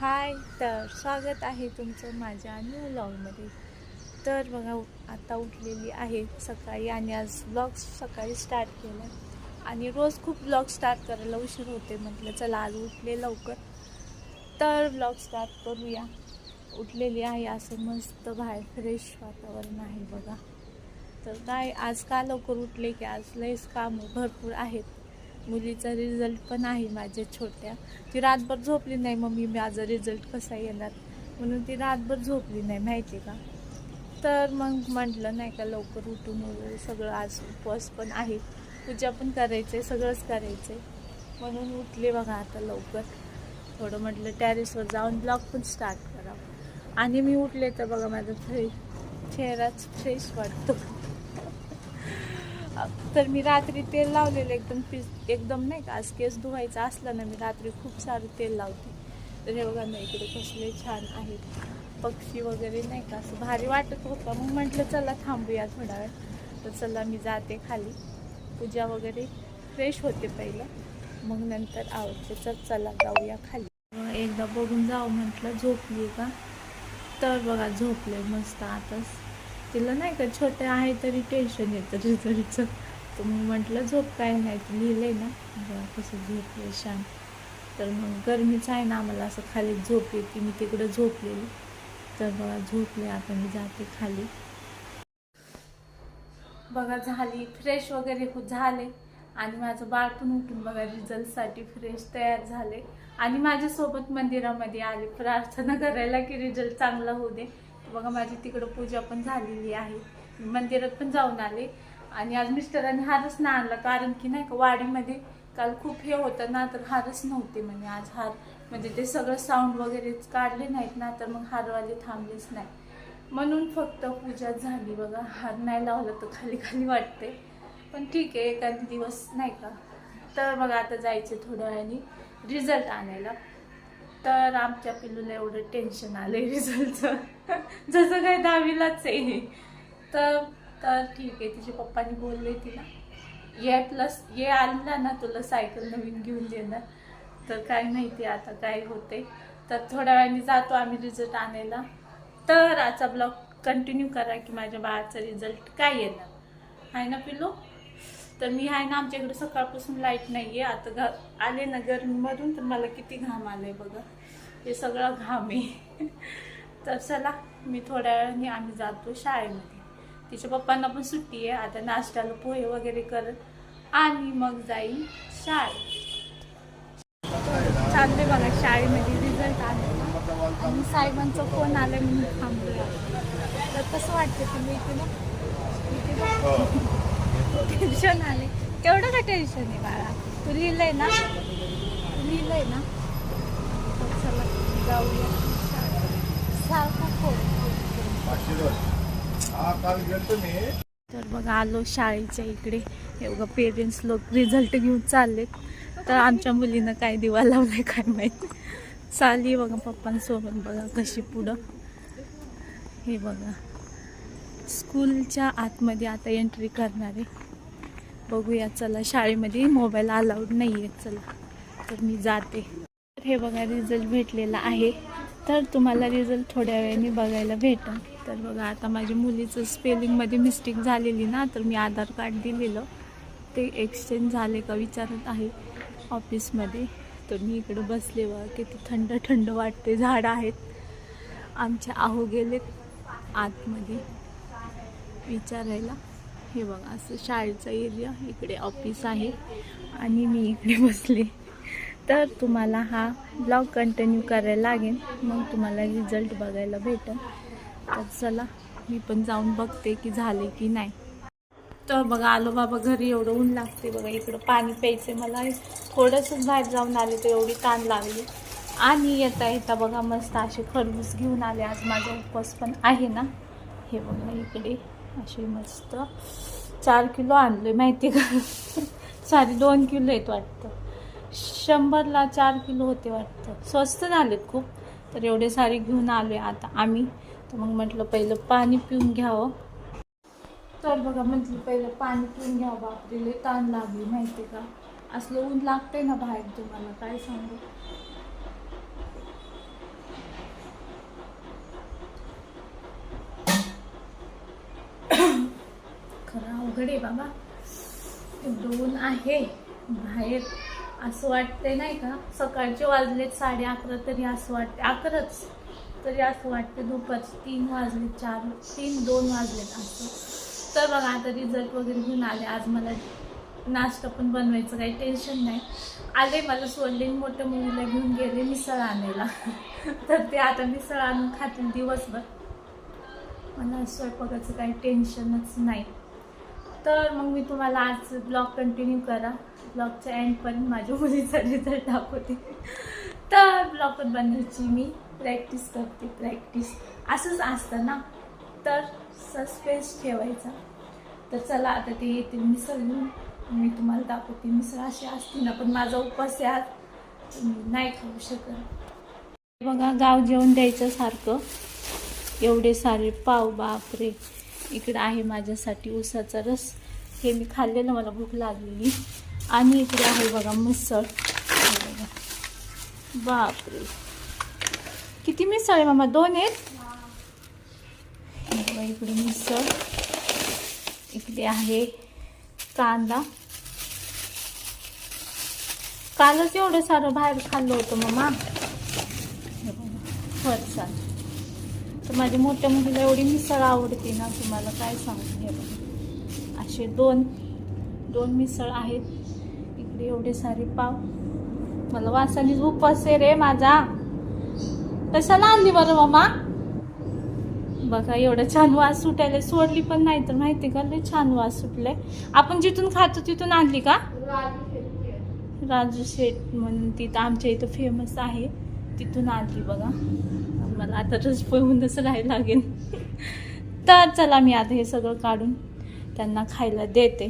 हाय तर स्वागत आहे तुमचं माझ्या न्यू ब्लॉगमध्ये तर बघा आता उठलेली आहे सकाळी आणि आज ब्लॉग सकाळी स्टार्ट केला आणि रोज खूप ब्लॉग स्टार्ट करायला उशीर होते म्हटलं चला आज उठले लवकर. तर ब्लॉग स्टार्ट करूया. उठलेली आहे असं मस्त बाहेर फ्रेश वातावरण आहे बघा. तर काय आज का लवकर उठले की आज लयच कामं भरपूर आहेत. मुलीचा रिझल्ट पण आहे माझ्या छोट्या. ती रातभर झोपली नाही मम्मी माझा रिझल्ट कसा येणार? म्हणून ती रातभर झोपली नाही माहिती का? तर मग म्हटलं नाही का लवकर उठून वगैरे सगळं आज उपवास पण आहे. पूजा पण करायचं आहे सगळंच करायचं आहे म्हणून उठले बघा आता लवकर. थोडं म्हटलं टॅरेसवर जाऊन ब्लॉग पण स्टार्ट करावं आणि मी उठले तर बघा माझा फ्रेश चेहराच फ्रेश वाटतो. तर मी रात्री तेल लावलेलं एकदम पीस एकदम नाही का आज केस धुवायचा असला ना मी रात्री खूप सारं तेल लावते. तर हे बघा ना इकडे कसले छान आहेत. पक्षी वगैरे नाही का असं भारी वाटत होतं. मग म्हटलं चला थांबूया थोडा वेळ. तर चला मी जाते खाली. पूजा वगैरे फ्रेश होते पहिलं. मग नंतर आवडते तर चला जाऊया खाली. मग एकदा बघून जाऊ म्हटलं झोपली का? तर बघा झोपले मस्त आताच. तिला नाही का छोटं आहे तरी टेन्शन येतं रिझल्टचं तर मग म्हटलं झोप काय नाही? तर लिहिलंय ना कसं झोपले शांत. तर मग गरमीच आहे ना आम्हाला असं खाली झोप येते. मी तिकडं झोपलेली. तर बघा झोपले आता मी जाते खाली. बघा झाली फ्रेश वगैरे हो- झाले. आणि माझं बाळ पण उठून बघा रिझल्टसाठी फ्रेश तयार झाले. आणि माझ्यासोबत मंदिरामध्ये आले. प्रार्थना करायला की रिझल्ट चांगला होऊ दे. बघा माझी तिकडं पूजा पण झालेली आहे. मंदिरात पण जाऊन आले. आणि आज मिस्टरांनी हारच नाही आणला कारण की नाही का वाडीमध्ये काल खूप हे होतं ना तर हारच नव्हते म्हणजे आज हार म्हणजे ते सगळं साऊंड वगैरे काढले नाहीत ना तर मग हारवाले थांबलेच नाही. म्हणून फक्त पूजा झाली बघा. हार नाही लावलं तर खाली खाली वाटते. पण ठीक आहे एखादी दिवस नाही का. तर बघा आता जायचे थोड्या वेळाने. रिझल्ट आणायला. तर आमच्या पिलूला एवढं टेन्शन आलं आहे रिझल्टचं जसं काय दहावीलाच आहे. तर तर ठीक आहे तिच्या पप्पानी बोलले तिला. ये प्लस ये आणला ना तुला सायकल नवीन घेऊन देणार. तर काय माहिती आता काय होते तर थोड्या वेळाने जातो आम्ही रिझल्ट आणायला. तर आजचा ब्लॉग कंटिन्यू करा की माझ्या बाळाचा रिझल्ट काय येणार. आहे ना पिलू? तर मी आहे ना आमच्याकडे सकाळपासून लाइट नाही आहे आता घ आले ना गरमीमधून तर मला किती घाम आलं आहे बघा. हे सगळं घाम आहे. तर चला मी थोड्या वेळाने आम्ही जातो शाळेमध्ये. तिच्या पप्पांना पण सुट्टी आहे. आता नाश्त्याला पोहे वगैरे करत आणि मग जाईल शाळेत. चालते बघा शाळेमध्ये रिझल्ट आले. आणि साहेबांचा फोन आला म्हणून थांबलो तर कसं वाटतं तुम्ही इथे ना? इथे टेन्शन आले. केवढं का टेन्शन आहे बाळा? तू लिहिलंय ना? लिहिलंय ना? तर चला जाऊया. सारखं फोन हा काल गेलतो मी. तर बघा आलो शाळेच्या इकडे. हे बघा पेरेंट्स लोक रिझल्ट घेऊन चाललेत तर आमच्या मुलीनं काय दिवा लावलाय काय माहिती. चालली बघा पप्पांसोबत बघा कशी पुढं. हे बघा. स्कूलच्या आतमध्ये आता एंट्री करणार आहे. बघूया चला शाळेमध्ये मोबाईल अलाउड नाही आहे चला. तर मी जाते. तर हे बघा रिझल्ट भेटलेला आहे. तर तुम्हाला रिझल्ट थोड्या वेळाने बघायला भेटेल. तर बघा आता माझ्या मुलीचं स्पेलिंगमध्ये मिस्टेक झालेली ना तर मी आधार कार्ड दिलेलं. ते एक्सचेंज झाले का विचारत आहे ऑफिसमध्ये तर मी इकडं बसले बा किती थंड थंड वाटते झाडं आहेत. आमच्या आहो गेलेत आतमध्ये विचारायला. हे बघा असं शाळेचा एरिया इकडे ऑफिस आहे आणि मी इकडे बसले. तर तुम्हाला हा ब्लॉग कंटिन्यू करायला लागेल. मग तुम्हाला रिझल्ट बघायला भेटेल. तर चला मी पण जाऊन बघते की झाले की नाही. तर बघा आलो बाबा घरी एवढं ऊन लागते बघा इकडं पाणी प्यायचं मला थोडंसंच बाहेर जाऊन आले तर एवढी ताण लागली. आणि येता येता बघा मस्त असे खरबूज घेऊन आले. आज माझा उपवास पण आहे ना. हे बघा इकडे. अशी मस्त. चार किलो आणले माहिती का? सॉरी दोन किलो आहेत वाटतं. शंभरला चार किलो होते वाटतं. स्वस्त झालेत खूप तर एवढे सारे घेऊन आलो आहे आता आम्ही. तर मग म्हटलं पहिलं पाणी पिऊन घ्यावं. तर बघा म्हटलं पहिलं पाणी पिऊन घ्यावं बापरेले ताण लागली माहिती का? असलं ऊन लागतंय ना बाहेर तुम्हाला काय सांगू? इकडे बाबा. दोन आहे. बाहेर असं वाटतंय नाही का? सकाळचे वाजलेत साडे अकरा तरी असं वाटते अकराच तरी असं वाटते दुपारचे तीन वाजले चार तीन दोन वाजलेत असं. तर बघा आता रिझल्ट वगैरे घेऊन आले. आज मला नाश्ता पण बनवायचं काही टेन्शन नाही. आले मला सोडले मोठ्या मुलीला घेऊन गेले मिसळ आणायला. तर ते आता मिसळ आणून खातील दिवसभर. मला स्वयंपाकाचं काही टेन्शनच नाही. तर मग मी तुम्हाला आज ब्लॉग कंटिन्यू करा. ब्लॉगच्या एंडपर्यंत माझ्या मुलीचा रिझल्ट दाखवते. तर ब्लॉग बनवायची मी. प्रॅक्टिस करते प्रॅक्टिस असंच असतं ना? तर सस्पेन्स ठेवायचा. तर चला आता ते येते मिसळ घेऊन. मी तुम्हाला दाखवते. मिसळ अशी असते ना पण माझा उपवास आज. नाही खाऊ शकत. बघा गाव जेवण द्यायचं सारखं. एवढे सारे पाव बापरे. इकडं आहे माझ्यासाठी उसाचा रस. हे मी खाल्लेलं मला भूक लागलेली. आणि इकडे आहे बघा मिसळ. बापरे. किती मिसळ आहे मामा? दोन आहेत? बघा इकडे मिसळ. इकडे आहे कांदा. कालच एवढं सारं बाहेर खाल्लं होतं मामा. हे फरसाण. माझ्या मोठ्या मुलीला एवढी मिसळ आवडते ना तुम्हाला काय सांगू हे असे दोन दोन मिसळ आहेत. इकडे एवढे सारे पाव. मला वासानीच उपवास आहे रे माझा. कशाला आणली बरं मामा? बघा एवढं छान वास सुटायला सोडली पण नाही तर माहिती का लय छान वास सुटलाय. आपण जिथून खातो तिथून आणली का? राजू शेठ म्हणून तिथं आमच्या इथं फेमस आहे. तिथून आणली बघा. मला. आता रस तसं राहायला लागेल. तर चला मी आता हे सगळं काढून त्यांना खायला देते.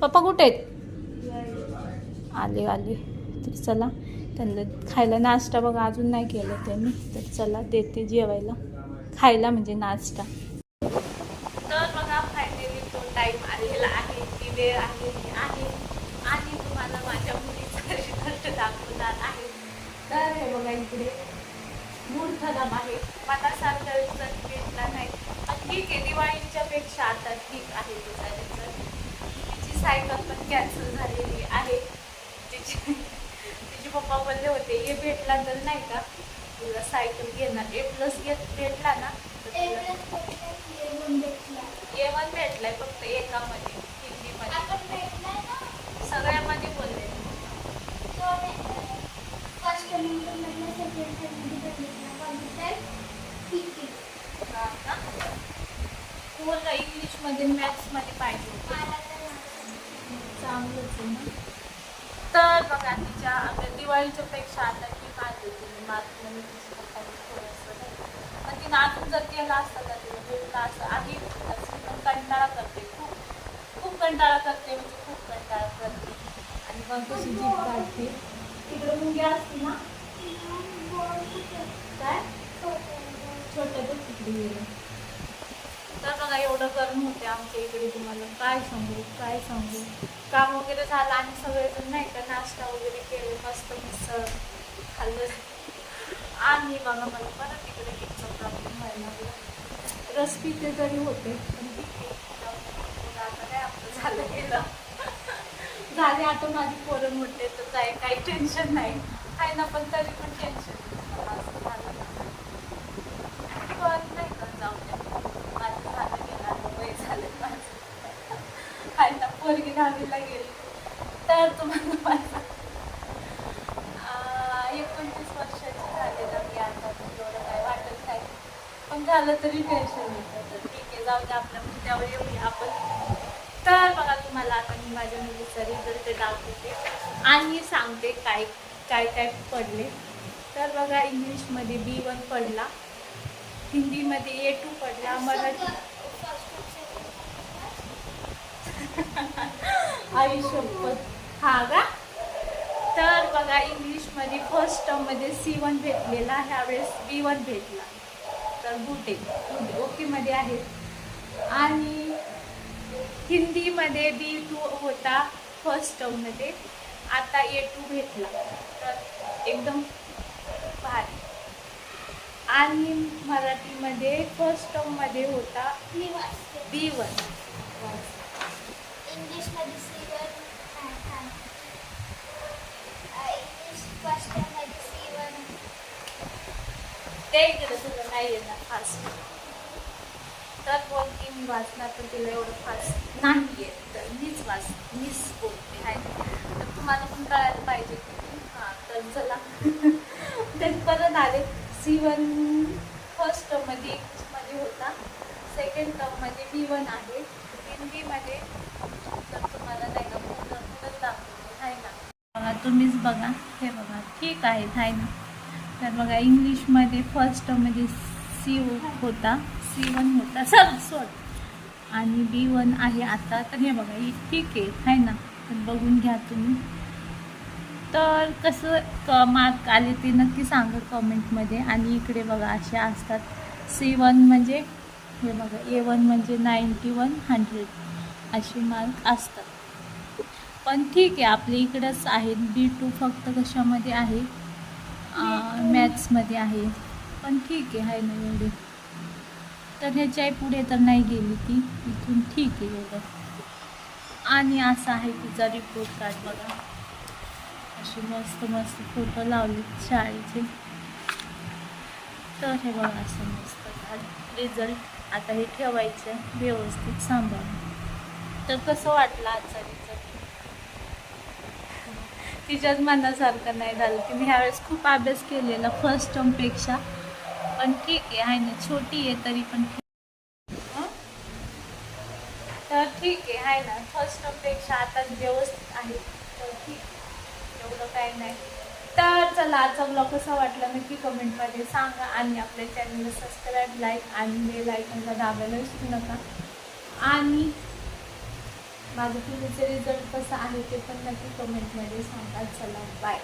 पप्पा कुठे आहेत? आले आले. तर चला. त्यांना खायला नाश्ता बघा. अजून नाही केलं त्यांनी. तर चला देते जेवायला. खायला म्हणजे नाश्ता. तर बघा फायनली तो टाईम आलेला आहे. ती वेळ आहे आहे. आणि तुम्हाला माझ्या मुलीचा रिझल्ट दाखवणार आहे. तर हे बघा इकडे. मूड खराब आहे. मनासारखा रिझल्ट भेटला नाही. पण ठीक आहे दिवाळीच्या पेक्षा आता ठीक आहे तिचा रिझल्ट तिची सायकल पण कॅन्सल झालेली आहे. तिची तिचे पप्पा बोलले होते हे भेटला तर नाही का? तुला सायकल घेणार. ए प्लस घेत भेटला ना? ए वन भेटलाय फक्त एकामध्ये हिंदीमध्ये. सगळ्यामध्ये बोलले. हा का? इंग्लिशमध्ये मॅथ्समध्ये पाहिजे होतं. चांगलंच आहे ना? तर बघा तिच्या आपल्या दिवाळीच्या पेक्षा आता ती मार्कमध्ये तिच्या पप्पाने थोडंसं. पण तिनं अजून जर केलं असतं का तिला भेटलं असं आधी पण कंटाळा करते खूप. खूप कंटाळा करते म्हणजे खूप कंटाळा करते. आणि मग कशी जीप काढते? तिकडे मुंग्या असते ना? काय? छोट्या तिकडे गेलं तर गरम होते आमच्या इकडे तुम्हाला काय सांगू काय सांगू. काम वगैरे झालं आणि सगळेजण नाही का नाश्ता वगैरे केले मस्त मिसळ खाल्लं. आणि बघा मला परत इकडे किचचा प्रॉब्लेम व्हायला लागला. रस पिते जरी होते पण आता काय आपलं झालं गेलं. झाले आता माझी पोरं मोठे तर काय काही टेन्शन नाही. आहे ना पण तरी पण टेन्शन असं झालं पण नाही का जाऊ द्या माझं झालं गेलं आता वय झालं माझं आहे ना पोरगी दहावीला गेली तर तुम्हाला माझं एकोणतीस वर्षाची झाले ना मी आता एवढं काय वाटत नाही. पण झालं तरी टेन्शन येतं तर ठीक आहे जाऊ द्या आपल्या मुद्द्यावर येऊया आपण. तर बघा तुम्हाला आता मी माझ्या मुलीचा रिझल्ट दाखवते. आणि सांगते काय काय काय पडले. तर बघा इंग्लिशमध्ये बी वन पडला. हिंदीमध्ये ए टू पडला. मराठी आयुष्यपत हा का? तर बघा इंग्लिशमध्ये फर्स्ट टर्ममध्ये सी वन भेटलेला ह्यावेळेस बी वन भेटला. तर गुड बुटे ओकेमध्ये आहे. आणि हिंदीमध्ये बी टू होता फर्स्ट टर्ममध्ये आता ए टू भेटला. तर एकदम भारी. आणि मराठीमध्ये फर्स्ट टर्ममध्ये होता बी वन इंग्लिशमध्ये त्या इकडे तुला नाही येणार फास्ट. तर बोलते मी वाचणार पण तिला एवढं फास्ट नाही येत. तर मीच वाच मीच बोलते आहे तर तुम्हाला पण कळायला पाहिजे की हां तर चला. ते परत आले. सी वन फर्स्ट टर्ममध्ये मध्ये होता. सेकंड टर्ममध्ये बी वन आहे. हिंदीमध्ये तर तुम्हाला नाही का पूर्ण पूर्ण दाखवते आहे ना. बघा तुम्हीच बघा. हे बघा ठीक आहे आहे ना. तर बघा इंग्लिशमध्ये फर्स्ट म्हणजे सी होता. सी वन होता. सर सोड. आणि बी वन आहे आता. तर हे बघा ठीक आहे आहे ना? तर बघून घ्या तुम्ही. तर कसं क मार्क आले ते नक्की सांगा कमेंटमध्ये आणि इकडे बघा असे असतात. सी वन म्हणजे हे बघा ए वन म्हणजे नाईंटी वन हंड्रेड असे मार्क असतात. पण ठीक आहे आपल्या इकडंच आहेत. बी टू फक्त कशामध्ये आहे? मॅथ्समध्ये आहे. पण ठीक आहे आहे ना एवढे. तर ह्याच्या पुढे तर नाही गेली ती. इथून ठीक आहे एवढं. आणि असं आहे तिचा रिपोर्ट कार्ड बघा. असे मस्त मस्त फोटो लावले शाळेचे. तर हे बघा असं मस्त कार्ड रिझल्ट आता हे ठेवायचं. व्यवस्थित सांभाळून. तर कसं वाटलं आजचा रिझल्ट तिच्याच मनासारखं नाही झालं. की मी ह्यावेळेस खूप अभ्यास केलेला फर्स्ट टर्मपेक्षा पण ठीक आहे आहे ना छोटी आहे तरी पण ठीक तर ठीक आहे आहे ना फर्स्ट टर्मपेक्षा आता व्यवस्थित आहे. तर ठीक आहे. एवढं काय नाही. तर चला आजचा ब्लॉग कसा वाटला नक्की कमेंटमध्ये सांगा आणि आपल्या चॅनलला सबस्क्राईब लाईक आणि बेल आयकनला दाबायला विसरू नका. आणि माझं पुढचं रिझल्ट कसं आहे ते पण नक्की कमेंटमध्ये सांगा. चला बाय